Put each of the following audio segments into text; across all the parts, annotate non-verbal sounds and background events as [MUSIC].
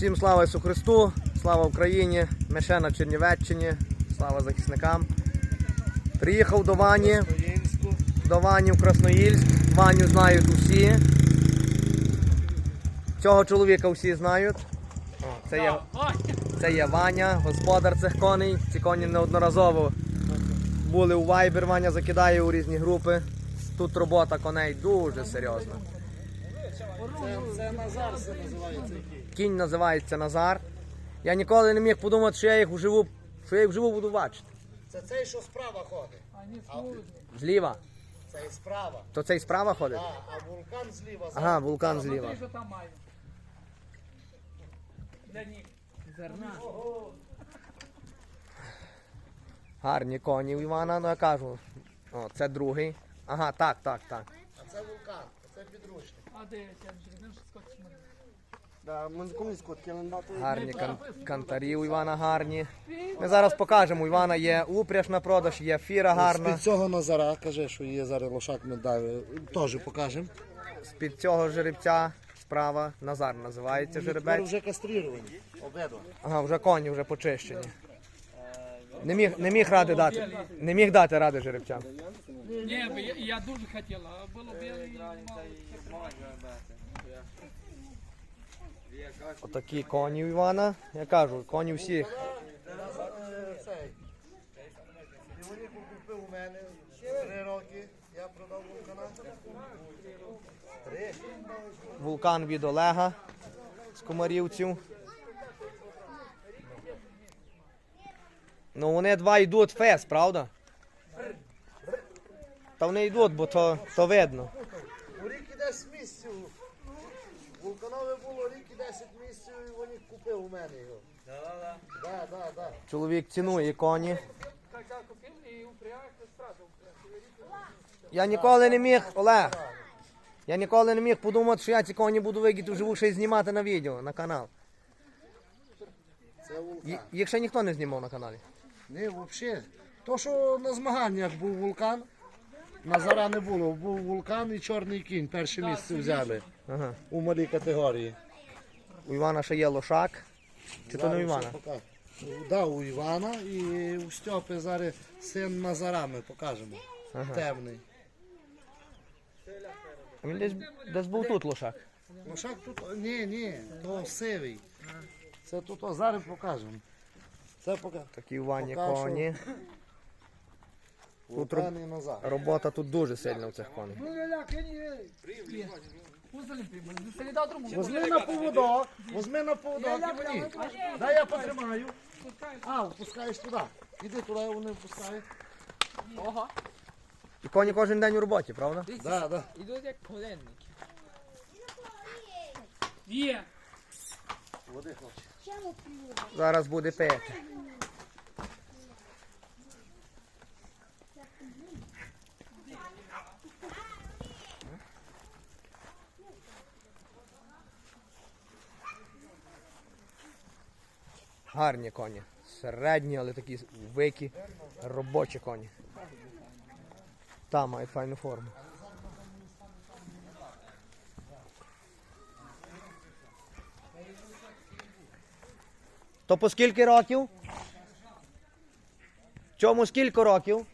Всім слава Ісу Христу, слава Україні, ми на Чернівеччині, слава захисникам. Приїхав до Вані, до Вані в Красноїльськ. Ваню знають усі. Цього чоловіка всі знають. Це, є, це є Ваня, господар цих коней. Ці коні неодноразово були у Viber, Ваня закидає у різні групи. Тут робота коней дуже серйозна. Це, це Назар це називається. Кінь називається Назар. Я ніколи не міг подумати, що я їх вживу, що я їх вживу буду бачити. Це цей, що справа ходить. Зліва. Це і справа. То цей справа ходить? А, а вулкан зліва. Ага, вулкан зліва. що там маю. Для них. Зерна. Гарні коні у Івана, ну я кажу. О, це другий. Ага, так, так, так. А це вулкан, а це підручник. Гарні кан- кантарі у Івана гарні. Ми зараз покажемо. У Івана є упряж на продаж, є фіра гарна. З-під цього Назара, каже, що є зараз лошак ми дали. Теж покажемо. З-під цього жеребця справа Назар називається жеребець. вже кастрировані. Обидва. Ага, вже коні вже почищені. Не міг, не міг ради дати. Не міг дати ради жеребцям. Ні, я, я дуже хотіла, а було білий. Отакі коні у Івана. Я кажу, коні всіх. Цей. Купив у мене три роки. Я продав вулкана. Три. Вулкан від Олега з комарівців. Ну вони два йдуть фес, правда? Та вони йдуть, бо то, то видно. У рік 10 місяців. Вулканове було рік і 10 місяців, і вони купив у мене його. Да, да, да, да. Чоловік цінує коні. Я ніколи не міг, Олег. Я ніколи не міг подумати, що я ці коні буду вигідно вживу ще й знімати на відео, на канал. Це вулкан. Їх ще ніхто не знімав на каналі. Ні, взагалі. То, що на змаганнях був вулкан, Назара не було. Був вулкан і чорний кінь. Перше місце взяли Ага. у малій категорії. У Івана ще є лошак. Чи то не у Івана? Да, у Івана і у Стьопи зараз син Назара ми покажемо. Темний. А Він десь, десь був тут лошак. Лошак тут. Ні, ні, то сивий. Це тут о, зараз покажемо. Це пока. Такі у Вані Пока що. коні. І Назар. Робота тут дуже сильна у цих коней. Не солідав другому. Возьми на поводок, возьми на поводок і мені. Дай я потримаю. А, впускаєш туди. Іди туди, вони впускають. Ого. І коні кожен день у роботі, правда? Да, да. Ідуть як коленники. Є. Води хлопці. Зараз буде пити. Гарні коні. Середні, але такі вики, робочі коні. Там мають файну форму. То по скільки років? Чому скільки років?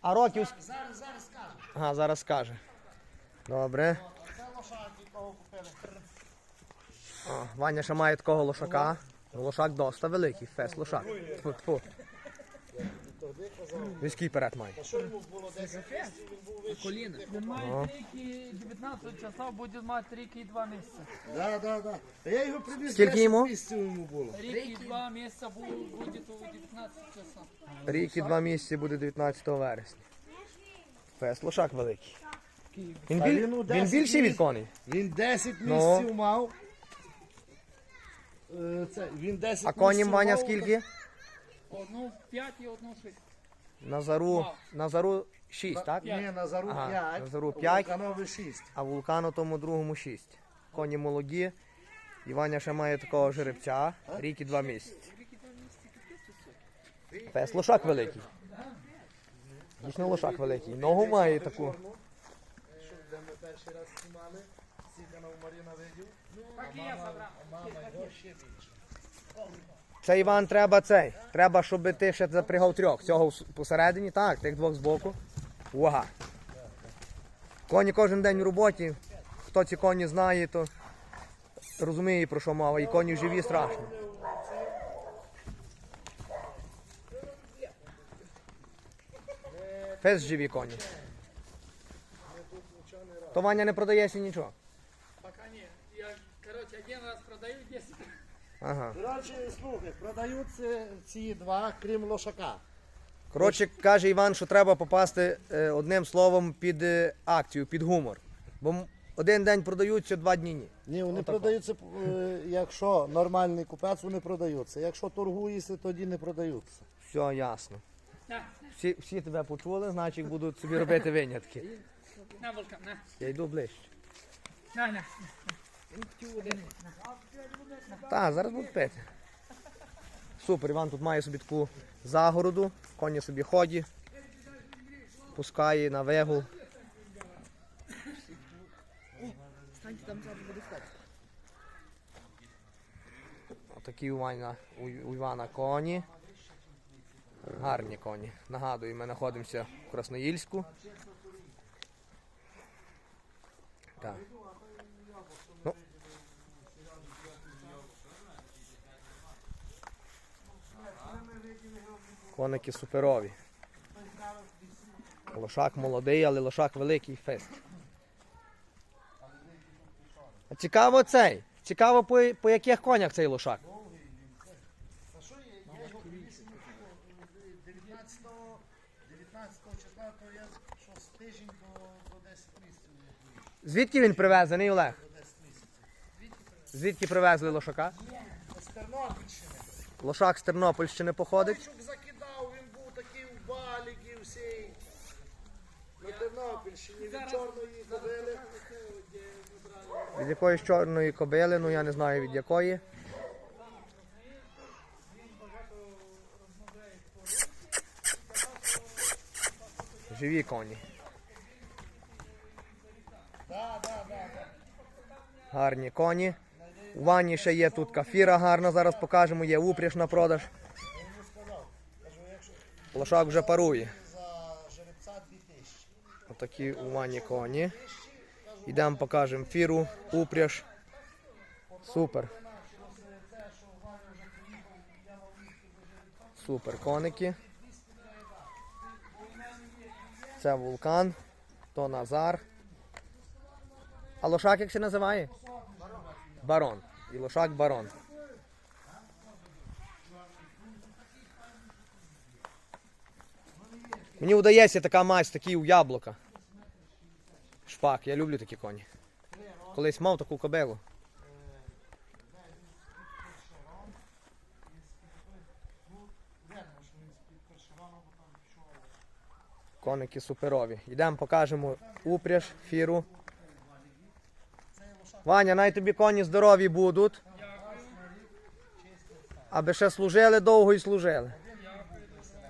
А років. Зараз, зараз скажу. Ага, зараз скаже. Добре. Це лошак, якого купили. О, Ваня ще має такого лошака. Лошак доста великий, фес лошак. Тьфу, тьфу. Війський перед має. Що йому було 10 місяців, він був вищий. Коліна. Він має трійки 19 часов, буде мати рік і 2 місяці. Да, да, да. Та я його привіз Скільки 10 йому? місяців йому було. Рік і 2 місяці буде у 19 часов. Рік і два місяці буде 19 вересня. Фес лошак великий. Він, біль... він у він 10 більший від коней. Він 10 Ну. місяців мав. Е, Це, він 10 А коні місяців Ваня мав. скільки? Одну 5 і одну 6. Назару, Назару 6, так? Ні, Назару Ага, 5, Назару п'ять. Вулканове 6. А вулкану тому другому 6. Коні молоді. І Ваня ще має такого жеребця. Рік і два місяці. Пес лошак великий. Дійсно лошак великий. Ногу має таку. Що, де ми перший раз знімали, Мар'яна у Маріна видів, Це Іван треба цей. Треба, щоб ти ще запрягав трьох. Цього посередині, так, тих двох збоку. Увага. Коні кожен день в роботі. Хто ці коні знає, то розуміє про що мова. І коні живі страшно. Фес живі коні. То Ваня не продається нічого. Пока ні. Короче, один раз продаю 10. Ага. Коротше, слухай, продаються ці два, крім лошака. Коротше, каже Іван, що треба попасти е, одним словом під е, акцію, під гумор. Бо м- один день продаються, два дні ні. Ні, вони Отако. продаються, е, якщо нормальний купець, вони продаються. Якщо торгуєшся, тоді не продаються. Все ясно. Всі, всі тебе почули, значить будуть собі робити винятки. на, Вулкан, на. Я йду ближче. На, на. Так, зараз будуть пити. Супер, Іван тут має собі таку загороду, коні собі ходять, пускає на вигул. Отакі у Івана, у, у Івана коні. Гарні коні. Нагадую, ми знаходимося в Красноїльську. Так. Коники суперові. Лошак молодий, але лошак великий фест. А цікаво цей. Цікаво, по, по яких конях цей лошак. 19, 19 я що тиждень до, до 10 місяців. Звідки він привезений, Олег? Звідки привезли лошака? З Тернопільщини. Лошак з Тернопільщини походить. Щоб закидав, він був такий в баліки всій. На Тернопільщині від чорної кобили. Від якоїсь чорної кобили, ну я не знаю від якої. Живі коні. Гарні коні. У ванні ще є тут кафіра гарна, зараз покажемо, є упряж на продаж. Лошак вже парує. За жеребця 2000. Отакі у ванні коні. Йдемо покажемо фіру, упряж. Супер. Супер коники. Це вулкан, то Назар. А лошак як се називає? Барон. І лошак барон. Мені вдається така мазь, такі у яблука. Шпак, я люблю такі коні. Колись мав таку кобилу. Коники суперові. Йдемо покажемо упряж, фіру. Ваня, най тобі коні здорові будуть. Аби ще служили довго і служили.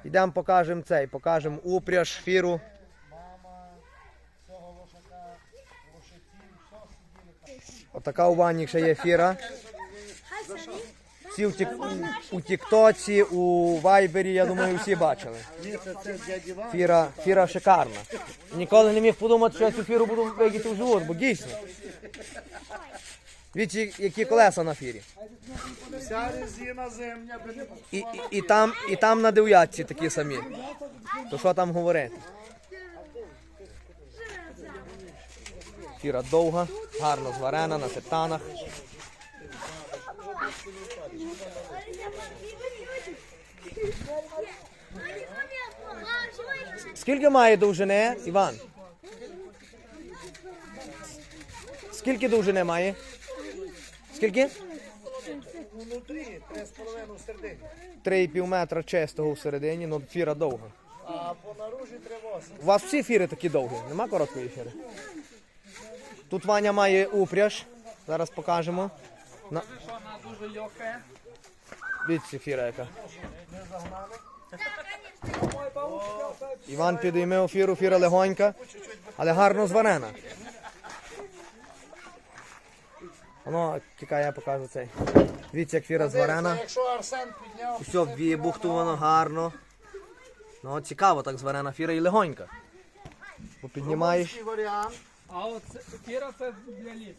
Йдемо покажемо цей, покажемо упряж, фіру. Мама цього лошака, лошаків, все сиділи. Отака у ванні ще є фіра. Всі у Тіктоці, у Вайбері, я думаю, всі бачили. Фіра, фіра шикарна. Ніколи не міг подумати, що я цю фіру буду видіти в живот, бо дійсно. Вічі, які колеса на фірі. Вся резина би І, і, і, там, і там на дев'ятці такі самі. То що там говорити? Фіра довга, гарно зварена на титанах. Скільки має довжини, Іван? Скільки довжини має? Скільки? внутрі, 3,5 в середині. 3,5 метра чистого всередині, ну фіра довга. А по наружі 3,8. У вас всі фіри такі довгі, нема короткої фіри. Тут Ваня має упряж. Зараз покажемо. На... Вона дуже яка. Іван підійме фіру, фіра легонька, але гарно зварена. Воно, тікає, я покажу цей. Дивіться, як фіра зварена. Все вибухтовано гарно. Ну, цікаво, так зварена фіра і легонька. Бо піднімаєш. А от фіра це для лісу.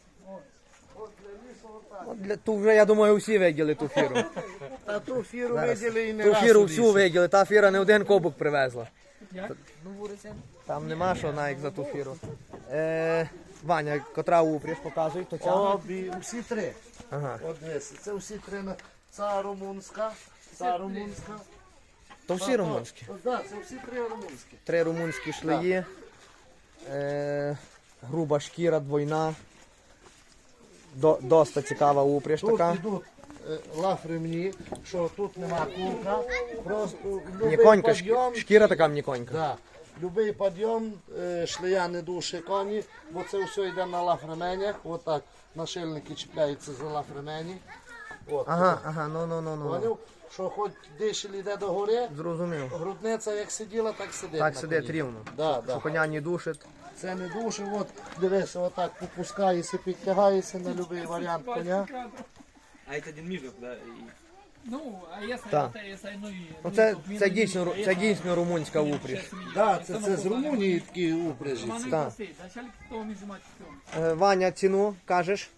От для лісу отак. Ну, Для, ту вже, я думаю, всі виділи ту фіру. [LAUGHS] Та ту фіру виділи і не Ту раз фіру у всю лісі. виділи, та фіра не один кобок привезла. Як? Там нема що навіть за ту фіру. Е, Ваня, котра упряж показуй, то ця. Обі, всі три. Ага. От дивись, це всі три. на- Ця румунська, ця румунська. То всі румунські. Так, це всі три румунські. Три румунські шлеї. Е, груба шкіра, двойна. До, доста цікава упряж Тут така. йдуть е, лафремні, що тут нема кулка. Просто любий М'яконька, шкі- підйом. шкіра така м'яконька. Да. Любий підйом, е, шлея не душі коні, бо це все йде на лафременях. Отак нашильники чіпляються за лафремені. От. Ага, ага, ну ну ну ну. Поняв? Що хоч дишель йде до гори, Зрозумів. грудниця як сиділа, так сидить. Так на сидить коні. рівно. Да, Що да. коня не душить. Це не дуже, от дивися, отак попускаєшся, підтягаєшся на будь-який варіант коня. А это один міжок, да? Ну, а якщо Так. це, це, ну, і- Ну ну, це, тут це, дійсно, ру- це дійсно румунська упряж. Да, це, це з Румунії такі упряжі. Так. mizimą. Е, Ваня, ціну кажеш?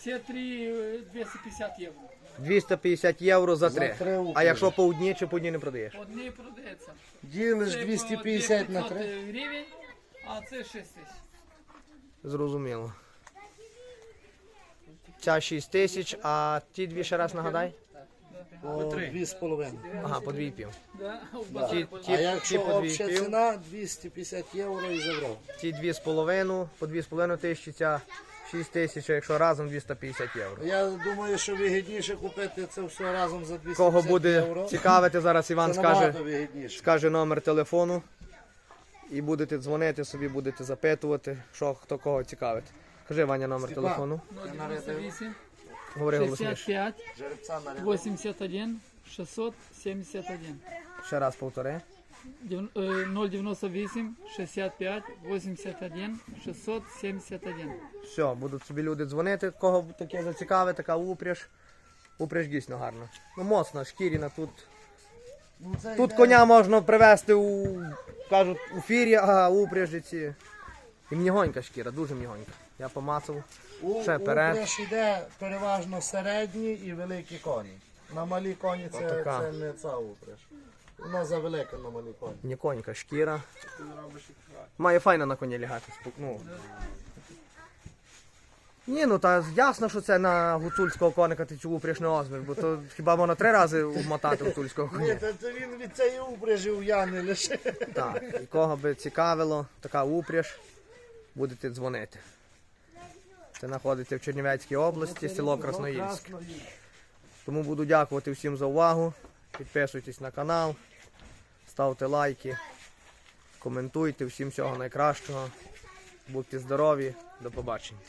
Все три е, 250 євро. 250 євро за три. А якщо по одній чи по одній не продаєш? Одні продається. Ділиш Це по 250 на 500 3. гривень, а це 6 тисяч. Зрозуміло. Ця 6 тисяч, а ті дві ще раз нагадай? По 2,5. Ага, по дві і пів. Да? У Ті, ті, А ті якщо по обща ціна 250 євро і забрав. ті дві з половиною, по дві з половиною тисячі, ця 6 тисяч, а якщо разом 250 євро. Я думаю, що вигідніше купити це все разом за 250 Кого буде євро. цікавити, зараз Іван Це скаже, набагато вигідніше. скаже номер телефону. І будете дзвонити собі, будете запитувати, що хто кого цікавить. Кажи Ваня номер Степан. телефону. 098, Говори голосніше. 65, 81, 671. Ще раз повтори. Дев- е, 098, 65, 81, 671. Все, будуть собі люди дзвонити, кого таке зацікавить, така упряж. Упряж дійсно гарна. Ну, моцна, шкіріна тут. Ну, Тут коня можна привезти у, кажуть, у фірі, а упряжі ці. І м'ягонька шкіра, дуже м'ягонька. Я помацав. У, ще перед. упряж йде переважно середні і великі коні. На малі коні це, Отака. це не ця упряж. Вона завелика на малі коні. М'яконька шкіра. Має файно на коні лягати. Ну. Ні, ну та ясно, що це на гуцульського коника ти цю упряж не озмеш, бо то хіба можна три рази умотати гуцульського Ні, коня. та, то він від цієї упряжі у Яни лише. Так, і кого би цікавило, така упряж, будете дзвонити. Це знаходиться в Чернівецькій області, село Красноїльськ. Тому буду дякувати всім за увагу. Підписуйтесь на канал, ставте лайки, коментуйте. Всім всього найкращого. Будьте здорові, до побачення.